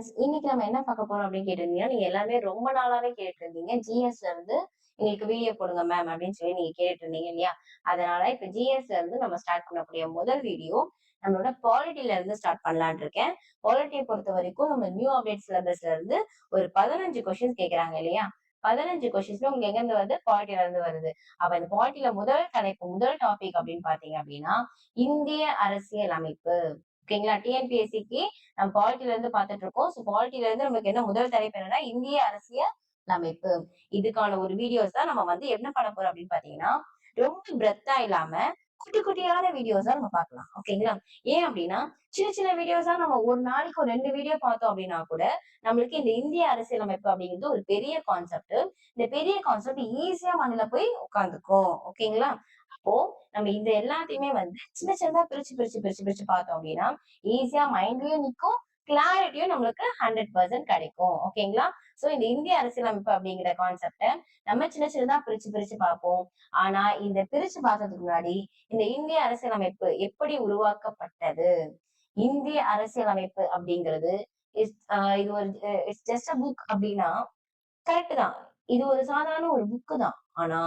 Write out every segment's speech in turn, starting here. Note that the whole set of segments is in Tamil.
ஃப்ரெண்ட்ஸ் இன்னைக்கு நம்ம என்ன பார்க்க போறோம் அப்படின்னு கேட்டிருந்தீங்கன்னா நீங்க எல்லாமே ரொம்ப நாளாவே கேட்டிருந்தீங்க. ஜிஎஸ்ல இருந்து எங்களுக்கு வீடியோ போடுங்க மேம் அப்படின்னு சொல்லி நீங்க கேட்டு இருந்தீங்க இல்லையா? அதனால இப்ப ஜிஎஸ்ல இருந்து நம்ம ஸ்டார்ட் பண்ணக்கூடிய முதல் வீடியோ நம்மளோட பாலிட்டில இருந்து ஸ்டார்ட் பண்ணலான் இருக்கேன். பாலிட்டியை பொறுத்த வரைக்கும் நம்ம நியூ அப்டேட் சிலபஸ்ல இருந்து ஒரு பதினஞ்சு கொஸ்டின்ஸ் கேக்குறாங்க இல்லையா? பதினஞ்சு கொஸ்டின்ஸ்ல உங்களுக்கு எங்க இருந்து வருது பாலிட்டில இருந்து வருது. அப்ப இந்த பாலிட்டில முதல் தலைப்பு முதல் டாபிக் அப்படின்னு பாத்தீங்க அப்படின்னா இந்திய அரசியல் அமைப்பு. ஓகேங்களா? டிஎன்பிஎஸ்சிக்கு நம்ம பாலிட்டில இருந்து பார்த்துட்டு இருக்கோம் ஸோ பாலிட்டில இருந்து நமக்கு என்ன முதல் தலைப்பு என்னன்னா இந்திய அரசியல் அமைப்பு இதுக்கான ஒரு வீடியோஸ் தான் நம்ம வந்து என்ன பண்ண போறோம் அப்படின்னு பாத்தீங்கன்னா ரொம்ப பிரெத்தா இல்லாம குட்டி குட்டியான வீடியோஸ் தான் நம்ம பார்க்கலாம். ஓகேங்களா? ஏன் அப்படின்னா சின்ன சின்ன வீடியோஸா நம்ம ஒரு நாளைக்கு ஒரு ரெண்டு வீடியோ பார்த்தோம் அப்படின்னா கூட நம்மளுக்கு இந்த இந்திய அரசியலமைப்பு அப்படிங்கிறது ஒரு பெரிய கான்செப்ட் இந்த பெரிய கான்செப்ட் ஈஸியா மண்ணில போய் உட்காந்துக்கும். ஓகேங்களா? அப்போ நம்ம இந்த எல்லாத்தையுமே வந்து சின்ன சின்னதா பிரிச்சு பிரிச்சு பிரிச்சு பிரிச்சு பார்த்தோம் அப்படின்னா ஈஸியா மைண்ட்லயும் நிற்கும் கிளாரிட்டியும் நம்மளுக்கு ஹண்ட்ரட் பர்சன்ட் கிடைக்கும். ஓகேங்களா சோ இந்த இந்திய அரசியலமைப்பு அப்படிங்கிற கான்செப்ட நம்ம சின்ன சின்னதா பிரிச்சு பிரிச்சு பார்ப்போம். ஆனா இந்த பிரிச்சு பார்த்ததுக்கு முன்னாடி இந்த இந்திய அரசியலமைப்பு எப்படி உருவாக்கப்பட்டது? இந்திய அரசியலமைப்பு அப்படிங்கிறது இது ஒரு இட்ஸ் ஜஸ்ட் அ புக் அப்படின்னா கரெக்ட் தான். இது ஒரு சாதாரண ஒரு புக்கு தான். ஆனா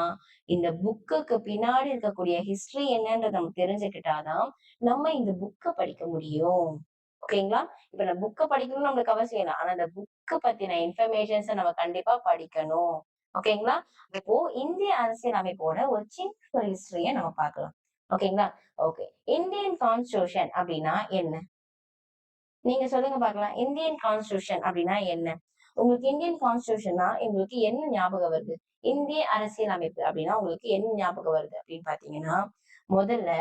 இந்த புக்குக்கு பின்னாடி இருக்கக்கூடிய ஹிஸ்டரி என்னன்றத நம்ம தெரிஞ்சுக்கிட்டாதான் நம்ம இந்த புக்கை படிக்க முடியும். ஓகேங்களா இப்ப நான் புக்கை படிக்கணும்னு நம்மளுக்கு அவசியம் இல்லை. ஆனா அந்த புக்கு பத்தின இன்ஃபர்மேஷன்ஸ் நம்ம கண்டிப்பா படிக்கணும். ஓகேங்களா இப்போ இந்திய அரசியல் அமைப்போட ஒரு சின்ன ஹிஸ்டரிய நம்ம பார்க்கலாம். ஓகேங்களா ஓகே இந்தியன் கான்ஸ்டியூஷன் அப்படின்னா என்ன? நீங்க சொல்லுங்க பாக்கலாம் இந்தியன் கான்ஸ்டியூஷன் அப்படின்னா என்ன? உங்களுக்கு இந்தியன் கான்ஸ்டியூஷன்னா உங்களுக்கு என்ன ஞாபகம் வருது? இந்திய அரசியல் அமைப்பு அப்படின்னா உங்களுக்கு என்ன ஞாபகம் வருது அப்படின்னு பாத்தீங்கன்னா முதல்ல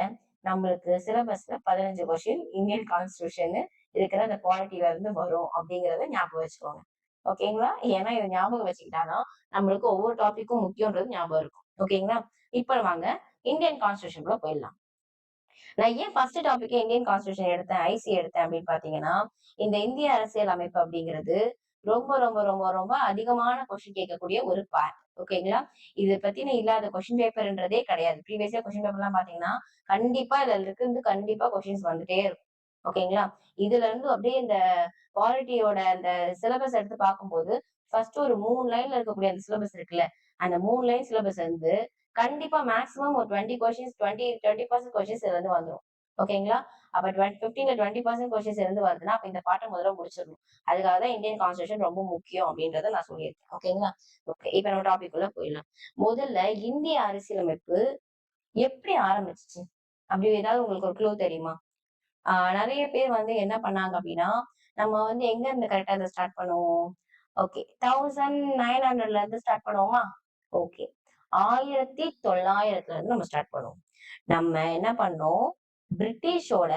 நம்மளுக்கு சிலபஸ்ல பதினஞ்சு கொஸ்டின் இந்தியன் கான்ஸ்டியூஷன் இருக்கிற அந்த குவாலிட்டியில இருந்து வரும் அப்படிங்கறத ஞாபகம் வச்சுக்கோங்க. ஓகேங்களா ஏன்னா இதை ஞாபகம் வச்சுக்கிட்டாதான் நம்மளுக்கு ஒவ்வொரு டாபிக்கும் முக்கியன்றது ஞாபகம் இருக்கும். ஓகேங்களா இப்ப வாங்க இந்தியன் கான்ஸ்டியூஷனுக்குள்ள போயிடலாம். நான் ஏன் ஃபர்ஸ்ட் டாபிக் இந்தியன் கான்ஸ்டியூஷன் எடுத்தேன் ஐசி எடுத்தேன் அப்படின்னு பாத்தீங்கன்னா இந்த இந்திய அரசியல் அமைப்பு அப்படிங்கிறது ரொம்ப ரொம்ப ரொம்ப ரொம்ப அதிகமான கொஸ்டின் கேட்கக்கூடிய ஒரு பார்ட் ஓகேங்களா இதை பத்தின இல்லாத கொஸ்டின் பேப்பர்ன்றதே கிடையாது. ப்ரீவியஸா கொஸ்டின் பேப்பர் எல்லாம் பாத்தீங்கன்னா கண்டிப்பா இதுல இருந்து கண்டிப்பா கொஸ்டின்ஸ் வந்துட்டே இருக்கும். ஓகேங்களா இதுல இருந்து அப்படியே இந்த குவாலிட்டியோட அந்த சிலபஸ் எடுத்து பார்க்கும்போது ஃபர்ஸ்ட் ஒரு மூணு லைன்ல இருக்கக்கூடிய அந்த சிலபஸ் இருக்குல்ல அந்த மூணு லைன் சிலபஸ் வந்து கண்டிப்பா மேக்ஸிமம் ஒரு twenty questions twenty twenty percent questions இதுல வந்துடும் ஓகேங்களா அப்ப டுவெண்ட்டி பிப்டீன்ல டுவெண்ட்டி பர்சன்ட் கொஸ்டின்ஸ் இருந்து வருதுன்னா அப்ப இந்த பாட்டை முதல்ல முடிச்சிடணும். அதுக்காக தான் இந்தியன் கான்ஸ்டியூஷன் ரொம்ப முக்கியம் அப்படின்றத நான் சொல்லியிருக்கேன். ஓகேங்களா ஓகே இப்ப நம்ம டாபிக் உள்ள போயிடலாம். முதல்ல இந்திய அரசியலமைப்பு எப்படி ஆரம்பிச்சிச்சு? அப்படி ஏதாவது உங்களுக்கு ஒரு க்ளூ தெரியுமா? ஆஹ் நிறைய பேர் வந்து என்ன பண்ணாங்க அப்படின்னா நம்ம வந்து எங்க இருந்து கரெக்டா இதை ஸ்டார்ட் பண்ணுவோம்? ஓகே தௌசண்ட் நைன் ஹண்ட்ரட்ல இருந்து ஸ்டார்ட் பண்ணுவோமா? ஓகே ஆயிரத்தி தொள்ளாயிரத்துல இருந்து நம்ம ஸ்டார்ட் பண்ணுவோம். நம்ம என்ன பண்ணோம்? பிரிட்டிஷோட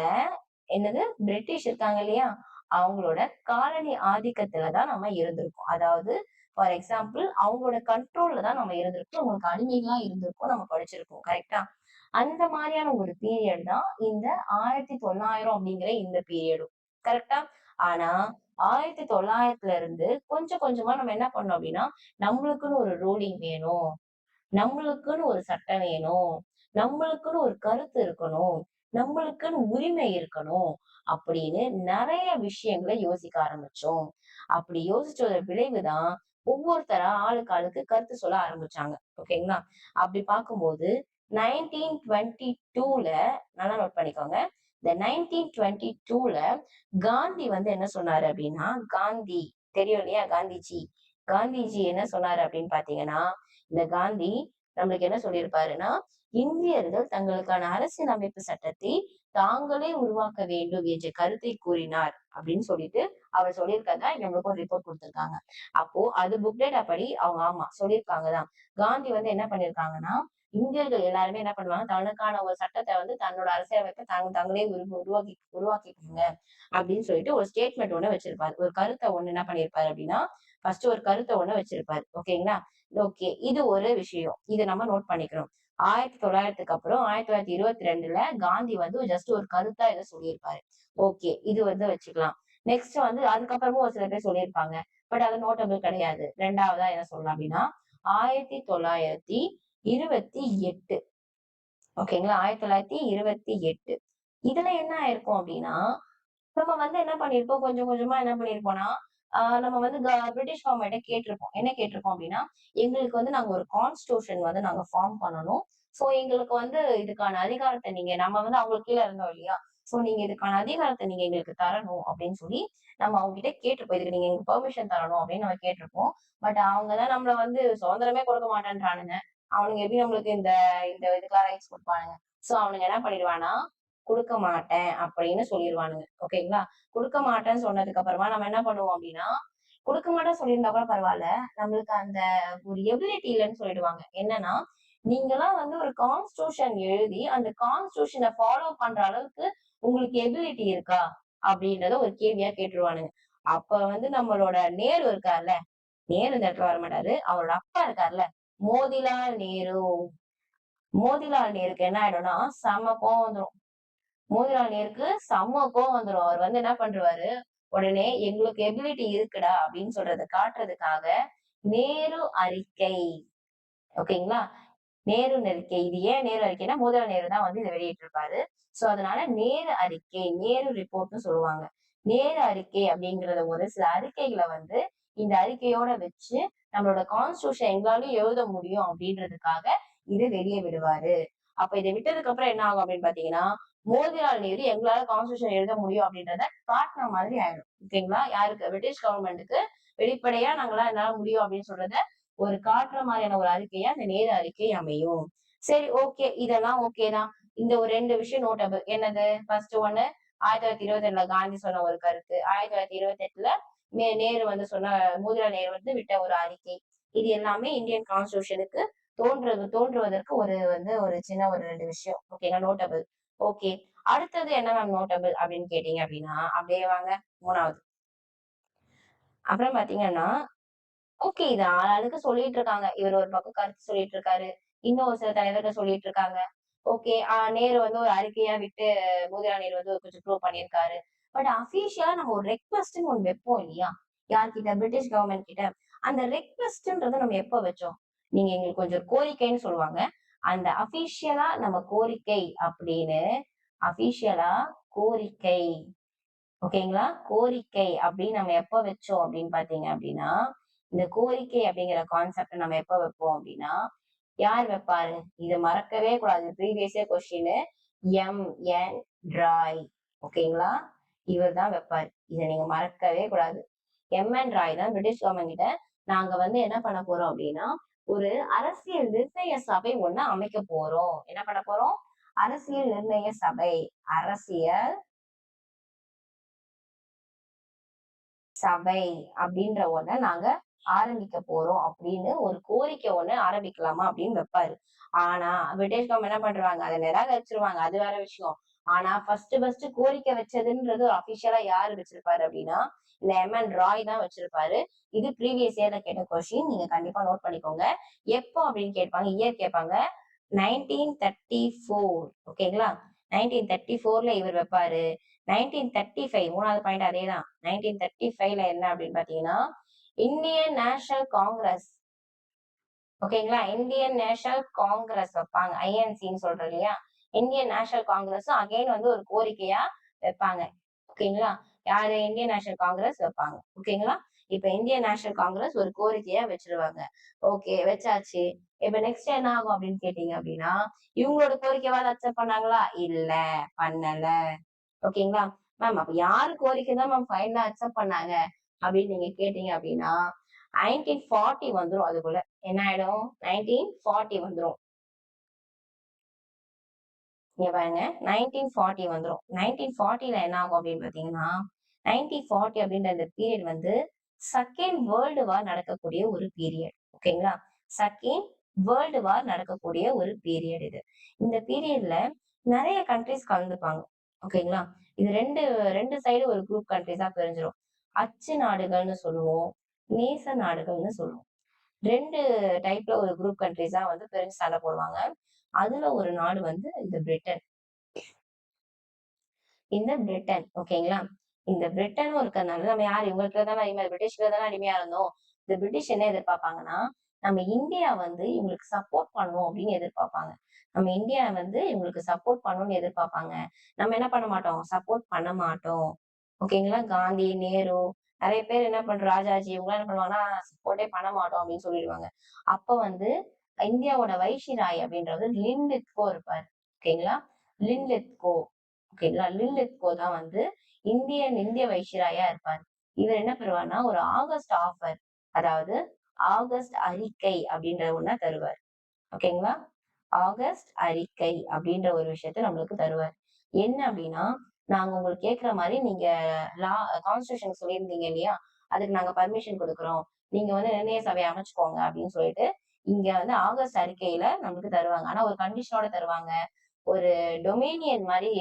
என்னது? பிரிட்டிஷ் இருக்காங்க இல்லையா? அவங்களோட காலனி ஆதிக்கத்துலதான் நம்ம இருந்திருக்கோம். அதாவது ஃபார் எக்ஸாம்பிள் அவங்களோட கண்ட்ரோல்ல தான் நம்ம இருந்திருக்கோம். அவங்களுக்கு அடிமைகளா இருந்திருக்கோம். நம்ம படிச்சிருக்கோம். கரெக்டா அந்த மாதிரியான ஒரு பீரியட் தான் இந்த ஆயிரத்தி தொள்ளாயிரம் அப்படிங்கிற இந்த பீரியடும் கரெக்டா ஆனா ஆயிரத்தி தொள்ளாயிரத்துல இருந்து கொஞ்சம் கொஞ்சமா நம்ம என்ன பண்ணோம் அப்படின்னா நம்மளுக்குன்னு ஒரு ரூலிங் வேணும். நம்மளுக்குன்னு ஒரு சட்டம் வேணும். நம்மளுக்குன்னு ஒரு கருத்து இருக்கணும். நம்மளுக்குன்னு உரிமை இருக்கணும் அப்படின்னு நிறைய விஷயங்களை யோசிக்க ஆரம்பிச்சோம். அப்படி யோசிச்சோட விளைவுதான் ஒவ்வொருத்தரா ஆளுக்கு ஆளுக்கு கருத்து சொல்ல ஆரம்பிச்சாங்க. ஓகேங்களா? அப்படி பார்க்கும்போது நைன்டீன் டுவெண்ட்டி டூல நல்லா நோட் பண்ணிக்கோங்க. இந்த நைன்டீன் டுவெண்ட்டி டூல காந்தி வந்து என்ன சொன்னாரு அப்படின்னா காந்தி தெரியும் இல்லையா காந்திஜி? காந்திஜி என்ன சொன்னாரு அப்படின்னு பாத்தீங்கன்னா இந்த காந்தி நம்மளுக்கு என்ன சொல்லியிருப்பாருன்னா இந்தியர்கள் தங்களுக்கான அரசியல் அமைப்பு சட்டத்தை தாங்களே உருவாக்க வேண்டும் என்ற கருத்தை கூறினார் அப்படின்னு சொல்லிட்டு அவர் சொல்லியிருக்கதா நம்மளுக்கு ஒரு ரிப்போர்ட் கொடுத்திருக்காங்க. அப்போ அது புக்டேட் அப்படி அவங்க ஆமா சொல்லியிருக்காங்க தான். காந்தி வந்து என்ன பண்ணிருக்காங்கன்னா இந்தியர்கள் எல்லாருமே என்ன பண்ணுவாங்க தனக்கான ஒரு சட்டத்தை வந்து தன்னோட அரசியலமைப்பை தாங்க தங்களே உருவாக்கி உருவாக்கிக்கோங்க அப்படின்னு சொல்லிட்டு ஒரு ஸ்டேட்மெண்ட் ஒண்ணு வச்சிருப்பாரு. ஒரு கருத்தை ஒண்ணு என்ன பண்ணிருப்பாரு அப்படின்னா ஃபர்ஸ்ட் ஒரு கருத்தை ஒண்ணு வச்சிருப்பாரு. ஓகேங்களா ஓகே இது ஒரு விஷயம். இதை நம்ம நோட் பண்ணிக்கிறோம். ஆயிரத்தி தொள்ளாயிரத்துக்கு அப்புறம் ஆயிரத்தி தொள்ளாயிரத்தி இருபத்தி ரெண்டுல காந்தி வந்து ஜஸ்ட் ஒரு கருத்தா இதை சொல்லியிருப்பாரு. ஓகே இது வந்து வச்சுக்கலாம். நெக்ஸ்ட் வந்து அதுக்கப்புறமும் ஒரு சில பேர் சொல்லியிருப்பாங்க. பட் அது நோட்டபிள் கிடையாது. ரெண்டாவதா என்ன சொல்லலாம் அப்படின்னா ஆயிரத்தி தொள்ளாயிரத்தி இருபத்தி எட்டு. ஓகேங்களா? ஆயிரத்தி தொள்ளாயிரத்தி இருபத்தி எட்டு. இதுல என்ன ஆயிருக்கும் அப்படின்னா நம்ம வந்து என்ன பண்ணிருப்போம் கொஞ்சம் கொஞ்சமா என்ன பண்ணிருப்போம்னா நம்ம வந்து பிரிட்டிஷ் கவர்மெண்ட்டை கேட்டிருப்போம் என்ன கேட்டிருக்கோம் அப்படின்னா எங்களுக்கு வந்து நாங்க ஒரு கான்ஸ்டியூஷன் வந்து நாங்க ஃபார்ம் பண்ணணும். சோ எங்களுக்கு வந்து இதுக்கான அதிகாரத்தை நீங்க நம்ம வந்து அவங்களுக்கு கீழே இருந்தோம் இல்லையா? சோ நீங்க இதுக்கான அதிகாரத்தை நீங்க எங்களுக்கு தரணும் அப்படின்னு சொல்லி நம்ம அவங்க கிட்ட கேட்டிருப்போம் இதுக்கு நீங்க எங்களுக்கு பெர்மிஷன் தரணும் அப்படின்னு நம்ம கேட்டிருப்போம் பட் அவங்கதான் நம்மள வந்து சுதந்திரமே கொடுக்க மாட்டேன்றானுங்க. அவனுங்க எப்படி நம்மளுக்கு இந்த இந்த இதுக்கெல்லாம் ரைட்ஸ் கொடுப்பானுங்க? சோ அவனுங்க என்ன பண்ணிடுவானா கொடுக்க மாட்டேன் அப்படின்னு சொல்லிடுவானுங்க ஓகேங்களா? கொடுக்க மாட்டேன்னு சொன்னதுக்கு அப்புறமா நம்ம என்ன பண்ணுவோம் அப்படின்னா கொடுக்க மாட்டேன் சொல்லியிருந்தா கூட பரவாயில்ல. நம்மளுக்கு அந்த ஒரு எபிலிட்டி இல்லைன்னு சொல்லிடுவாங்க. என்னன்னா நீங்களாம் வந்து ஒரு கான்ஸ்டியூஷன் எழுதி அந்த கான்ஸ்டியூஷனை ஃபாலோ பண்ற அளவுக்கு உங்களுக்கு எபிலிட்டி இருக்கா? அப்படின்றத ஒரு கேள்வியா கேட்டுருவானுங்க. அப்ப வந்து நம்மளோட நேரு இருக்கார்ல நேரு இந்த இடத்துல வர மாட்டாரு. அவரோட அப்பா இருக்கார்ல மோதிலால் நேரு. மோதிலால் நேருக்கு என்ன ஆயிடும்னா செம கோவம் வந்துடும் மோதிலால் நேருக்கு செம்ம கோவம் வந்துடும் அவர் வந்து என்ன பண்றாரு உடனே எங்களுக்கு எபிலிட்டி இருக்குடா அப்படின்னு சொல்றதை காட்டுறதுக்காக நேரு அறிக்கை. ஓகேங்களா? நேரு அறிக்கை இது ஏன் நேரு அறிக்கைன்னா மோதிலால் நேரு தான் வந்து இதை வெளியிட்டிருப்பாரு. சோ அதனால நேரு அறிக்கை நேரு ரிப்போர்ட்னு சொல்லுவாங்க. நேரு அறிக்கை அப்படிங்கறத ஒரு சில அறிக்கைகளை வந்து இந்த அறிக்கையோட வச்சு நம்மளோட கான்ஸ்டியூஷன் எங்களாலும் எழுத முடியும் அப்படின்றதுக்காக இது வெளியே விடுவாரு. அப்ப இதை விட்டதுக்கு அப்புறம் என்ன ஆகும் அப்படின்னு பாத்தீங்கன்னா மோதிலால் நேரு எங்களால கான்ஸ்டியூஷன் எழுத முடியும் அப்படின்றத காட்டின மாதிரி ஆயிடும். ஓகேங்களா? யாருக்கு? பிரிட்டிஷ் கவர்மெண்ட்டுக்கு வெளிப்படையா நாங்களா என்னால முடியும் அப்படின்னு சொல்றத ஒரு காட்டுற மாதிரியான ஒரு அறிக்கையா அந்த நேரு அறிக்கை அமையும். சரி ஓகே இதெல்லாம் ஓகே தான். இந்த ஒரு ரெண்டு விஷயம் நோட்டபிள் என்னது? ஃபர்ஸ்ட் ஒன்னு ஆயிரத்தி தொள்ளாயிரத்தி இருபத்தி எட்டுல காந்தி சொன்ன ஒரு கருத்து. ஆயிரத்தி தொள்ளாயிரத்தி இருபத்தி எட்டுல நேரு வந்து சொன்ன மோதிலால் நேரு வந்து விட்ட ஒரு அறிக்கை. இது எல்லாமே இந்தியன் கான்ஸ்டியூஷனுக்கு தோன்றது தோன்றுவதற்கு ஒரு வந்து ஒரு சின்ன ஒரு ரெண்டு விஷயம். ஓகேங்க நோட்டபிள் ஓகே அடுத்தது என்ன மேம் நோட்டபிள் அப்படின்னு கேட்டீங்க அப்படின்னா அப்படியே வாங்க. மூணாவது. அப்புறம் பாத்தீங்கன்னா ஓகே இது ஆளாளுக்கு சொல்லிட்டு இருக்காங்க. இவர் ஒரு பக்கம் கருத்து சொல்லிட்டு இருக்காரு. இன்னும் ஒரு சில தலைவர்கள் சொல்லிட்டு இருக்காங்க. ஓகே நேரு வந்து ஒரு அறிக்கையா விட்டு மோதிலா நேரு வந்து கொஞ்சம் ப்ரூவ் பண்ணியிருக்காரு. பட் அபிஷியலா நம்ம ஒரு ரெக்வஸ்ட்னு ஒன்று வைப்போம் இல்லையா? யார்கிட்ட? பிரிட்டிஷ் கவர்மெண்ட் கிட்ட. அந்த ரெக்வஸ்ட்ன்றதை நம்ம எப்போ வச்சோம்? நீங்க எங்களுக்கு கொஞ்சம் கோரிக்கைன்னு சொல்லுவாங்க. அந்த அபிஷியலா நம்ம கோரிக்கை அப்படின்னு அபிஷியலா கோரிக்கை. ஓகேங்களா? கோரிக்கை அப்படின்னு நம்ம எப்ப வச்சோம் அப்படின்னு பாத்தீங்க அப்படின்னா இந்த கோரிக்கை அப்படிங்கிற கான்செப்ட் நம்ம எப்ப வைப்போம் அப்படின்னா யார் வைப்பாரு? இதை மறக்கவே கூடாது. ப்ரீவியஸே கொஸ்டின் எம் என் ராய் ஓகேங்களா? இவர் தான் வைப்பாரு. இதை நீங்க மறக்கவே கூடாது. எம் என் ராய் தான் பிரிட்டிஷ் கவர்மெண்ட் கிட்ட நாங்க வந்து என்ன பண்ண போறோம் அப்படின்னா ஒரு அரசியல் நிர்ணய சபை ஒண்ணு அமைக்க போறோம். என்ன பண்ண போறோம்? அரசியல் நிர்ணய சபை. அரசியல் சபை அப்படின்ற ஒண்ண நாங்க ஆரம்பிக்க போறோம் அப்படின்னு ஒரு கோரிக்கை ஒண்ணு ஆரம்பிக்கலாமா அப்படின்னு வைப்பாரு. ஆனா பிரிட்டிஷ் என்ன பண்றாங்க? அதை நிராகரிச்சிருவாங்க. அது வேற விஷயம். ஆனா ஃபர்ஸ்ட் ஃபர்ஸ்ட் கோரிக்கை வச்சதுன்றது ஒரு அபிஷியலா யாரு வச்சிருப்பாரு அப்படின்னா இந்த எம் என் ராய் தான் வச்சிருப்பாரு. இது ப்ரீவியஸ் இயர்ல கேட்ட கொஸ்டின் நீங்க கண்டிப்பா நோட் பண்ணிக்கோங்க. எப்போ அப்படின்னு கேட்பாங்க? இயர் கேட்பாங்க. நைன்டீன் தேர்ட்டி ஃபோர் ஓகேங்களா நைன்டீன் தேர்ட்டி ஃபோர்ல இவர் வைப்பாரு. நைன்டீன் தேர்ட்டி ஃபைவ் மூணாவது பாயிண்ட் அதே தான். நைன்டீன் தேர்ட்டி ஃபைவ்ல என்ன அப்படின்னு பாத்தீங்கன்னா இந்தியன் நேஷனல் காங்கிரஸ் ஓகேங்களா இந்தியன் நேஷனல் காங்கிரஸ் வைப்பாங்க. ஐஎன்சின்னு சொல்றோம் இல்லையா? இந்தியன் நேஷனல் காங்கிரஸும் அகைன் வந்து ஒரு கோரிக்கையா வைப்பாங்க. ஓகேங்களா? யாரு? இந்தியன் நேஷனல் காங்கிரஸ் வைப்பாங்க. ஓகேங்களா? இப்ப இந்தியன் நேஷனல் காங்கிரஸ் ஒரு கோரிக்கையா வச்சிருவாங்க. ஓகே வச்சாச்சு. இப்ப நெக்ஸ்ட் என்ன ஆகும் அப்படின்னு கேட்டீங்க அப்படின்னா இவங்களோட கோரிக்கையாவது அக்செப்ட் பண்ணாங்களா? இல்ல பண்ணல. ஓகேங்களா? மேம் அப்ப யாரு கோரிக்கை தான் மேம் ஃபைனலா அக்செப்ட் பண்ணாங்க அப்படின்னு நீங்க கேட்டீங்க அப்படின்னா நைன்டீன் ஃபார்ட்டி வந்துரும் அதுக்குள்ள. என்ன ஆயிடும்? நைன்டீன் ஃபார்ட்டி வந்துரும். இங்க பாருங்க நைன்டீன் ஃபார்ட்டி வந்துடும் நைன்டீன் ஃபார்ட்டில என்ன ஆகும் அப்படின்னு பாத்தீங்கன்னா நைன்டீன் ஃபார்ட்டி அப்படின்ற அந்த பீரியட் வந்து செகண்ட் வேர்ல்டு வார் நடக்கக்கூடிய ஒரு பீரியட் ஓகேங்களா செகண்ட் வேர்ல்டு வார் நடக்கக்கூடிய ஒரு பீரியட் இது. இந்த பீரியட்ல நிறைய கண்ட்ரிஸ் கலந்துப்பாங்க. ஓகேங்களா இது ரெண்டு ரெண்டு சைடு ஒரு குரூப் கண்ட்ரிஸா பிரிஞ்சிடும் அச்சு நாடுகள்னு சொல்லுவோம் நேச நாடுகள்னு சொல்லுவோம். ரெண்டு டைப்ல ஒரு குரூப் கண்ட்ரிஸா வந்து பிரிஞ்சு சண்டை போடுவாங்க அதுல ஒரு நாடு வந்து இந்த பிரிட்டன். இந்த பிரிட்டன் ஓகேங்களா? இந்த பிரிட்டனும் இருக்கிறதுனால நம்ம யார்? இவங்களுக்கு தானே அடிமையா பிரிட்டிஷ்ல தானே அடிமையா இருந்தோம். இந்த பிரிட்டிஷ் என்ன எதிர்பார்ப்பாங்கன்னா நம்ம இந்தியா வந்து இவங்களுக்கு சப்போர்ட் பண்ணுவோம் அப்படின்னு எதிர்பார்ப்பாங்க. நம்ம இந்தியா வந்து இவங்களுக்கு சப்போர்ட் பண்ணணும்னு எதிர்பார்ப்பாங்க. நம்ம என்ன பண்ண மாட்டோம்? சப்போர்ட் பண்ண மாட்டோம். ஓகேங்களா? காந்தி நேரு நிறைய பேர் என்ன பண்ற ராஜாஜி இவங்க என்ன பண்ணுவாங்கன்னா சப்போர்ட்டே பண்ண மாட்டோம் அப்படின்னு சொல்லிடுவாங்க. அப்ப வந்து இந்தியாவோட வைஷிராய் அப்படின்றது லின்லித்கோ இருப்பார். ஓகேங்களா? லின்லித்கோ. ஓகேங்களா? லின்லித்கோ தான் வந்து இந்தியன் இந்திய வைஷிராயா இருப்பார். இவர் என்ன பெறுவார்னா ஒரு ஆகஸ்ட் ஆஃபர் அதாவது ஆகஸ்ட் அறிக்கை அப்படின்ற ஒண்ணா தருவார். ஓகேங்களா? ஆகஸ்ட் அறிக்கை அப்படின்ற ஒரு விஷயத்த நம்மளுக்கு தருவார். என்ன அப்படின்னா நாங்க உங்களுக்கு கேட்கிற மாதிரி நீங்க லா கான்ஸ்டியூஷன் சொல்லியிருந்தீங்க இல்லையா? அதுக்கு நாங்க பர்மிஷன் கொடுக்குறோம். நீங்க வந்து நிர்ணய சபையை அமைச்சுக்கோங்க அப்படின்னு சொல்லிட்டு இங்க வந்து ஆகஸ்ட் அறிக்கையில நமக்கு தருவாங்க. ஆனா ஒரு கண்டிஷனோட தருவாங்க. ஒரு டொமினியன் மாதிரி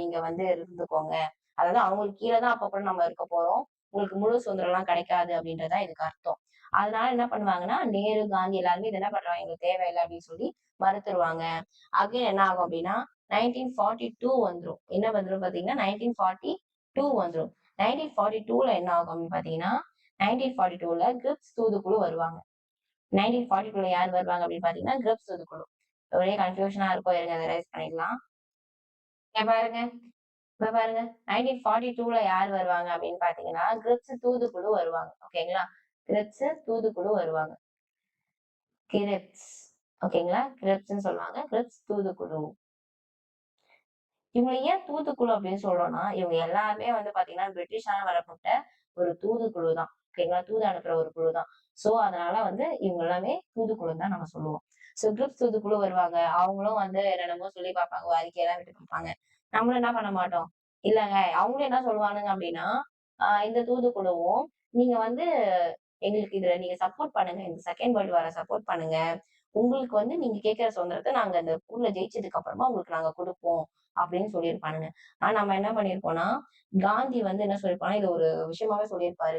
நீங்க வந்து இருந்துக்கோங்க. அதாவது அவங்களுக்கு கீழே தான் அப்ப கூட நம்ம இருக்க போறோம். உங்களுக்கு முழு சுதந்திரம் எல்லாம் கிடைக்காது அப்படின்றதான் இதுக்கு அர்த்தம். அதனால என்ன பண்ணுவாங்கன்னா நேரு காந்தி எல்லாருமே இது என்ன பண்றாங்க? எங்களுக்கு தேவையில்லை அப்படின்னு சொல்லி மறுத்துருவாங்க. அகைன் என்ன ஆகும் அப்படின்னா நைன்டீன் ஃபார்ட்டி டூ வந்துடும் என்ன வந்துடும் பாத்தீங்கன்னா நைன்டீன் ஃபார்ட்டி டூ வந்துடும் நைன்டீன் ஃபார்ட்டி டூல என்ன ஆகும் அப்படின்னு பாத்தீங்கன்னா நைன்டீன் ஃபார்ட்டி டூல கிரிப்ஸ் தூதுக்குழு வருவாங்க. நைன்டீன் ஃபார்ட்டி யார் வருவாங்க அப்படின்னு பாத்தீங்கன்னா கிரிப்ஸ் தூதுக்குழு ஒரே கன்ஃபியூஷனா இருக்கும். இருங்க அதை ரைஸ் பண்ணிக்கலாம் பாருங்க. இப்ப பாருங்க. நைன்டீன் ஃபார்ட்டி டூல யார் வருவாங்க அப்படின்னு பாத்தீங்கன்னா கிரிப்ஸ் தூதுக்குழு வருவாங்க. ஓகேங்களா கிரிப்ஸ் தூதுக்குழு வருவாங்க. கிரிப்ஸ் ஓகேங்களா கிரிப்ஸ்ன்னு சொல்லுவாங்க. கிரிப்ஸ் தூதுக்குழு. இவங்க ஏன் தூதுக்குழு அப்படின்னு சொல்றோம்னா இவங்க எல்லாருமே வந்து பாத்தீங்கன்னா பிரிட்டிஷால வரப்பட்ட ஒரு தூதுக்குழு தான் ஓகேங்களா தூது அனுப்புற ஒரு குழு தான் சோ அதனால வந்து இவங்க எல்லாமே தூதுக்குழு தான் நம்ம சொல்லுவோம். சோ கிரிப்ஸ் தூதுக்குழு வருவாங்க. அவங்களும் வந்து என்னென்னமோ சொல்லி பார்ப்பாங்க. அறிக்கையெல்லாம் விட்டு பார்ப்பாங்க நம்மளும் என்ன பண்ண மாட்டோம்? இல்லங்க. அவங்களும் என்ன சொல்லுவானுங்க அப்படின்னா ஆஹ் இந்த தூதுக்குழுவும் நீங்க வந்து எங்களுக்கு இதுல நீங்க சப்போர்ட் பண்ணுங்க. இந்த செகண்ட் வேர்ல்டு வார சப்போர்ட் பண்ணுங்க. உங்களுக்கு வந்து நீங்க கேட்கிற சுதந்திரத்தை நாங்க அந்த ஊர்ல ஜெயிச்சதுக்கு அப்புறமா உங்களுக்கு நாங்க கொடுப்போம் அப்படின்னு சொல்லியிருப்பானுங்க ஆனா நம்ம என்ன பண்ணிருப்போம்னா காந்தி வந்து என்ன சொல்லியிருப்பானா இது ஒரு விஷயமாவே சொல்லியிருப்பாரு.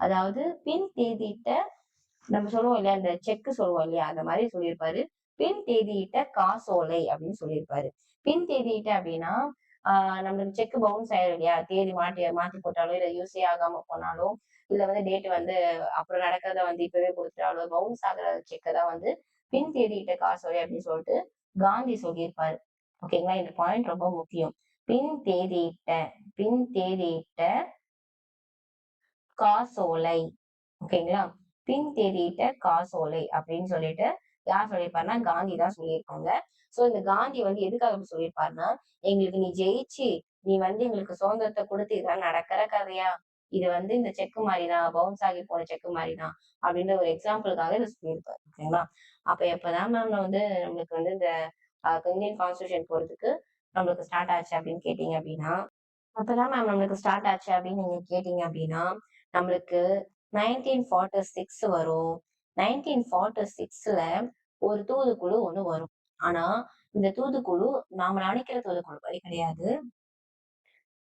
அதாவது பின் தேதியிட்ட நம்ம சொல்லுவோம் இல்லையா இந்த செக்கு சொல்லுவோம் இல்லையா அந்த மாதிரி சொல்லியிருப்பாரு. பின் தேதியிட்ட காசோலை அப்படின்னு சொல்லியிருப்பாரு. பின் தேதியிட்ட அப்படின்னா ஆஹ் நம்மளுக்கு செக் பவுன்ஸ் ஆயிரும் இல்லையா தேதி மாட்டி மாத்தி போட்டாலோ இல்ல யூஸே ஆகாம போனாலும் இல்ல வந்து டேட் வந்து அப்புறம் நடக்கிறத வந்து இப்பவே கொடுத்துட்டாலோ பவுன்ஸ் ஆகுற செக்கை தான் வந்து பின் தேடிட்ட காசோலை அப்படின்னு சொல்லிட்டு காந்தி சொல்லியிருப்பாரு. ஓகேங்களா இந்த பாயிண்ட் ரொம்ப முக்கியம். பின் தேடிட்ட பின் தேடிட்ட காசோலை ஓகேங்களா பின் தேடிட்ட காசோலை அப்படின்னு சொல்லிட்டு யார் சொல்லியிருப்பாருன்னா காந்தி தான் சொல்லியிருப்பாங்க. சோ இந்த காந்தி வந்து எதுக்காக சொல்லியிருப்பாருன்னா எங்களுக்கு நீ ஜெயிச்சு நீ வந்து எங்களுக்கு சுதந்திரத்தை கொடுத்து இதெல்லாம் நடக்கிற கதையா? இது வந்து இந்த செக்கு மாதிரிதான் பவுன்ஸ் ஆகி போன செக்கு மாதிரிதான் அப்படின்ற ஒரு எக்ஸாம்பிளுக்காக இதை சொல்லியிருப்பாரு. ஓகேங்களா அப்போ எப்போ தான் மேம் வந்து நம்மளுக்கு வந்து இந்த இந்தியன் கான்ஸ்டியூஷன் போகிறதுக்கு நம்மளுக்கு ஸ்டார்ட் ஆச்சு அப்படின்னு கேட்டீங்க அப்படின்னா அப்போதான் மேம் நம்மளுக்கு ஸ்டார்ட் ஆச்சு அப்படின்னு நீங்கள் கேட்டீங்க அப்படின்னா நம்மளுக்கு நைன்டீன் ஃபார்ட்டி சிக்ஸ் வரும். நைன்டீன் ஃபார்ட்டி சிக்ஸில் ஒரு தூதுக்குழு ஒன்று வரும். ஆனால் இந்த தூதுக்குழு நாம நினைக்கிற தூதுக்குழு மாதிரி கிடையாது.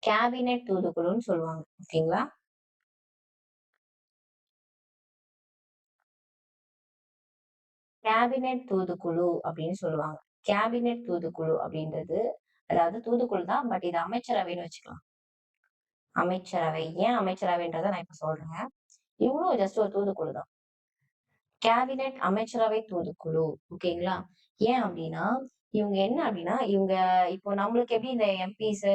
கேபினெட் தூதுக்குழுன்னு சொல்லுவாங்க. ஓகேங்களா? கேபினெட் தூதுக்குழு அப்படின்னு சொல்லுவாங்க. கேபினெட் தூதுக்குழு அப்படின்றது அதாவது தூதுக்குழு தான் பட் இது அமைச்சரவைன்னு வச்சுக்கலாம். அமைச்சரவை. ஏன் அமைச்சரவைன்றத நான் இப்ப சொல்றேன். இவங்களும் ஜஸ்ட் ஒரு தூதுக்குழு தான். கேபினெட் அமைச்சரவை தூதுக்குழு. ஓகேங்களா? ஏன் அப்படின்னா இவங்க என்ன அப்படின்னா இவங்க இப்போ நம்மளுக்கு எப்படி இந்த எம்பிஸ்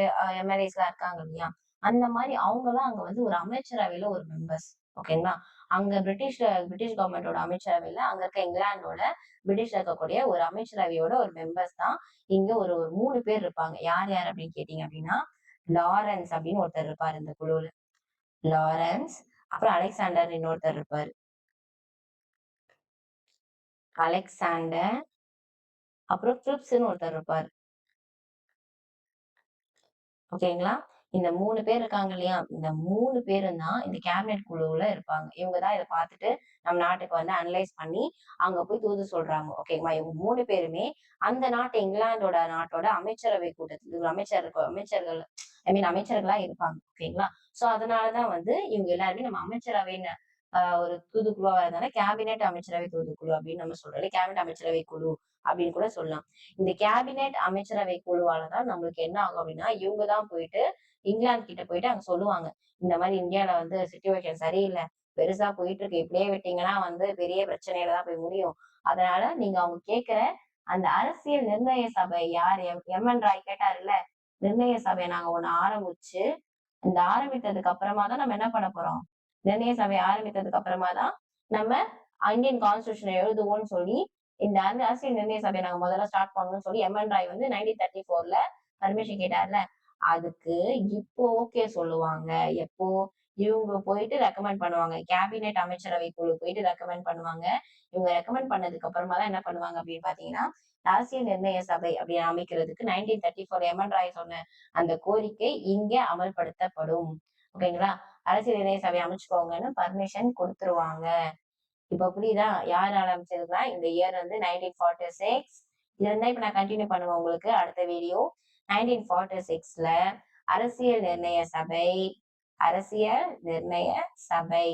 எம்எல்ஏஸ் எல்லாம் இருக்காங்க இல்லையா? அந்த மாதிரி அவங்கதான் அங்க வந்து ஒரு அமைச்சரவையில ஒரு மெம்பர்ஸ் ஓகேங்களா? அங்க பிரிட்டிஷ் பிரிட்டிஷ் கவர்மெண்டோட அமைச்சரவையில அங்க இருக்க இங்கிலாந்தோட பிரிட்டிஷ்ல இருக்கக்கூடிய ஒரு அமைச்சரவையோட ஒரு மெம்பர்ஸ் தான் இங்க ஒரு ஒரு மூணு பேர் இருப்பாங்க. யார் யார் அப்படின்னு கேட்டீங்க அப்படின்னா லாரன்ஸ் அப்படின்னு ஒருத்தர் இருப்பாரு இந்த குழுவுல. லாரன்ஸ் அப்புறம் அலெக்சாண்டர் இன்னொருத்தர் இருப்பாரு. அலெக்சாண்டர் அப்புறம் கிரிப்ஸ்னு ஒருத்தர் இருப்பாரு. ஓகேங்களா? இந்த மூணு பேர் இருக்காங்க இல்லையா? இந்த மூணு பேரும் தான் இந்த கேபினெட் குழுவுல இருப்பாங்க. இவங்க தான் இதை பார்த்துட்டு நம்ம நாட்டுக்கு வந்து அனலைஸ் பண்ணி அங்க போய் தூது சொல்றாங்க. ஓகேங்களா இவங்க மூணு பேருமே அந்த நாட்டு இங்கிலாந்தோட நாட்டோட அமைச்சரவை கூட்டத்துக்கு அமைச்சர் அமைச்சர்கள் ஐ மீன் அமைச்சர்களா இருப்பாங்க. ஓகேங்களா சோ அதனாலதான் வந்து இவங்க எல்லாருமே நம்ம அமைச்சரவைன்னு ஒரு தூதுக்குழுவா வரதுனால கேபினெட் அமைச்சரவை தூதுக்குழு அப்படின்னு நம்ம சொல்றோம். கேபினெட் அமைச்சரவை குழு அப்படின்னு கூட சொல்லலாம். இந்த கேபினெட் அமைச்சரவை குழுவால தான் நம்மளுக்கு என்ன ஆகும் அப்படின்னா இவங்க தான் போயிட்டு இங்கிலாந்து கிட்ட போயிட்டு அங்க சொல்லுவாங்க. இந்த மாதிரி இந்தியால வந்து சுச்சுவேஷன் சரியில்லை. பெருசா போயிட்டு இருக்கு இப்படியே விட்டீங்கன்னா வந்து பெரிய பிரச்சனையில தான் போய் முடியும். அதனால நீங்க அவங்க கேட்கிற அந்த அரசியல் நிர்ணய சபை யார்? எம் என் ராய் கேட்டாருல்ல நிர்ணய சபையை நாங்க ஒண்ணு ஆரம்பிச்சு இந்த ஆரம்பித்ததுக்கு அப்புறமா தான் நம்ம என்ன பண்ண போறோம்? நிர்ணய சபை ஆரம்பித்ததுக்கு அப்புறமா தான் நம்ம இந்தியன் கான்ஸ்டியூஷனை எழுதுவோம்னு சொல்லி இந்த அரசியல் நிர்ணய சபையை நாங்க முதல்ல ஸ்டார்ட் பண்ணணும்னு சொல்லி எம்என் ராய் வந்து நைன்டீன் தேர்ட்டி ஃபோர்ல பர்மிஷன் கேட்டார்ல. அதுக்கு இப்போ ஓகே சொல்லுவாங்க. எப்போ? இவங்க போயிட்டு ரெக்கமெண்ட் பண்ணுவாங்க. கேபினெட் அமைச்சரவை குழு போயிட்டு ரெக்கமெண்ட் பண்ணுவாங்க. இவங்க ரெக்கமெண்ட் பண்ணதுக்கு அப்புறமா தான் என்ன பண்ணுவாங்க அப்படின்னு பாத்தீங்கன்னா அரசியல் நிர்ணய சபை அப்படின்னு அமைக்கிறதுக்கு nineteen thirty four M N Roy சொன்ன அந்த கோரிக்கை இங்க அமல்படுத்தப்படும். ஓகேங்களா அரசியல் நிர்ணய சபை அமைச்சுக்கோங்கன்னு பர்மிஷன் கொடுத்துருவாங்க. இப்ப புரியுதா? யார் ஆரம்பிச்சதுன்னா இந்த இயர் வந்து நைன்டீன் ஃபார்ட்டி சிக்ஸ் இது இருந்தா இப்ப நான் கண்டினியூ பண்ணுவேன் உங்களுக்கு அடுத்த வீடியோ நைன்டீன் ஃபார்ட்டி சிக்ஸ்ல அரசியல் நிர்ணய சபை அரசியல் நிர்ணய சபை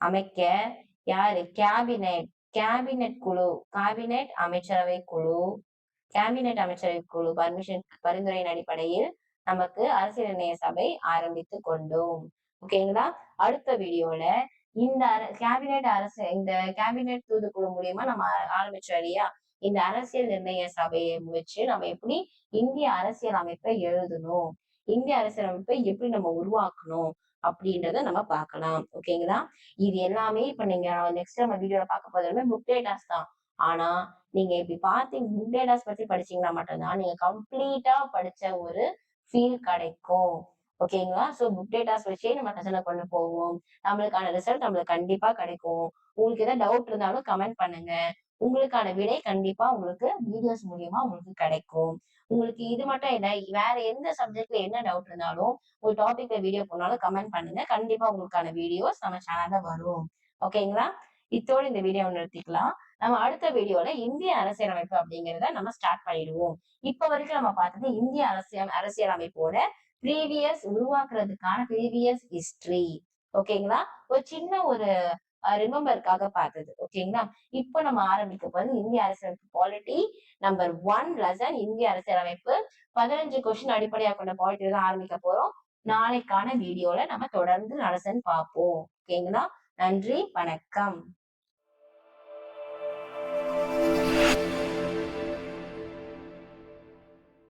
அமைக்க யாரு? கேபினெட் கேபினெட் குழு கேபினெட் அமைச்சரவை குழு கேபினெட் அமைச்சரவை குழு பர்மிஷன் பரிந்துரையின் அடிப்படையில் நமக்கு அரசியல் நிர்ணய சபை ஆரம்பித்து கொண்டோம். ஓகேங்களா அடுத்த வீடியோல இந்த கேபினெட் அரசு இந்த கேபினெட் தூதுக்குழு மூலியமா நம்ம ஆரம்பிச்சோம் இல்லையா? இந்த அரசியல் நிர்ணய சபையை வச்சு நம்ம எப்படி இந்திய அரசியல் அமைப்பை எழுதணும் இந்திய அரசியல் அமைப்பை எப்படி நம்ம உருவாக்கணும் அப்படின்றத நம்ம பார்க்கலாம். ஓகேங்களா இது எல்லாமே இப்ப நீங்க நெக்ஸ்ட் நம்ம வீடியோல பார்க்க போதுமே புக் டேட்டாஸ் தான். ஆனா நீங்க இப்படி பார்த்தீங்க புக் டேட்டாஸ் பத்தி படிச்சீங்கன்னா மட்டும்தான் நீங்க கம்ப்ளீட்டா படிச்ச ஒரு ஃபீல் கிடைக்கும். ஓகேங்களா ஸோ புக் டேட்டாஸ் வச்சே நம்ம டெஸ்ட்ல கொண்டு போவோம். நம்மளுக்கான ரிசல்ட் நம்மளுக்கு கண்டிப்பா கிடைக்கும். உங்களுக்கு ஏதாவது டவுட் இருந்தாலும் கமெண்ட் பண்ணுங்க. உங்களுக்கான விடை கண்டிப்பா உங்களுக்கு வீடியோஸ் மூலியமா உங்களுக்கு கிடைக்கும். உங்களுக்கு இது மட்டும் இல்ல வேற எந்த சப்ஜெக்ட்ல என்ன டவுட் இருந்தாலும் ஒரு டாபிக்ல வீடியோ போனாலும் கமெண்ட் பண்ணுங்க. கண்டிப்பா உங்களுக்கான வீடியோஸ் நம்ம சேனல்ல வரும். ஓகேங்களா இத்தோடு இந்த வீடியோ நிறுத்திக்கலாம். நம்ம அடுத்த வீடியோல இந்திய அரசியலமைப்பு அப்படிங்கிறத நம்ம ஸ்டார்ட் பண்ணிடுவோம். இப்ப வரைக்கும் நம்ம பார்த்தது இந்திய அரசியல் அரசியலமைப்போட ப்ரீவியஸ் உருவாக்குறதுக்கான ப்ரீவியஸ் ஹிஸ்டரி ஓகேங்களா? ஒரு சின்ன ஒரு ரிமெம்பருக்காக பார்த்தது. ஓகேங்களா? இப்போ நம்ம ஆரம்பிக்க போது இந்திய அரசியலமைப்பு பாலிட்டி நம்பர் ஒன் லெசன் இந்திய அரசியலமைப்பு. பதினஞ்சு கொஸ்டின் அடிப்படையாக கொண்ட பாலிட்டி தான் ஆரம்பிக்க போறோம். நாளைக்கான வீடியோல நம்ம தொடர்ந்து நடசன் பார்ப்போம். ஓகேங்களா? நன்றி வணக்கம்.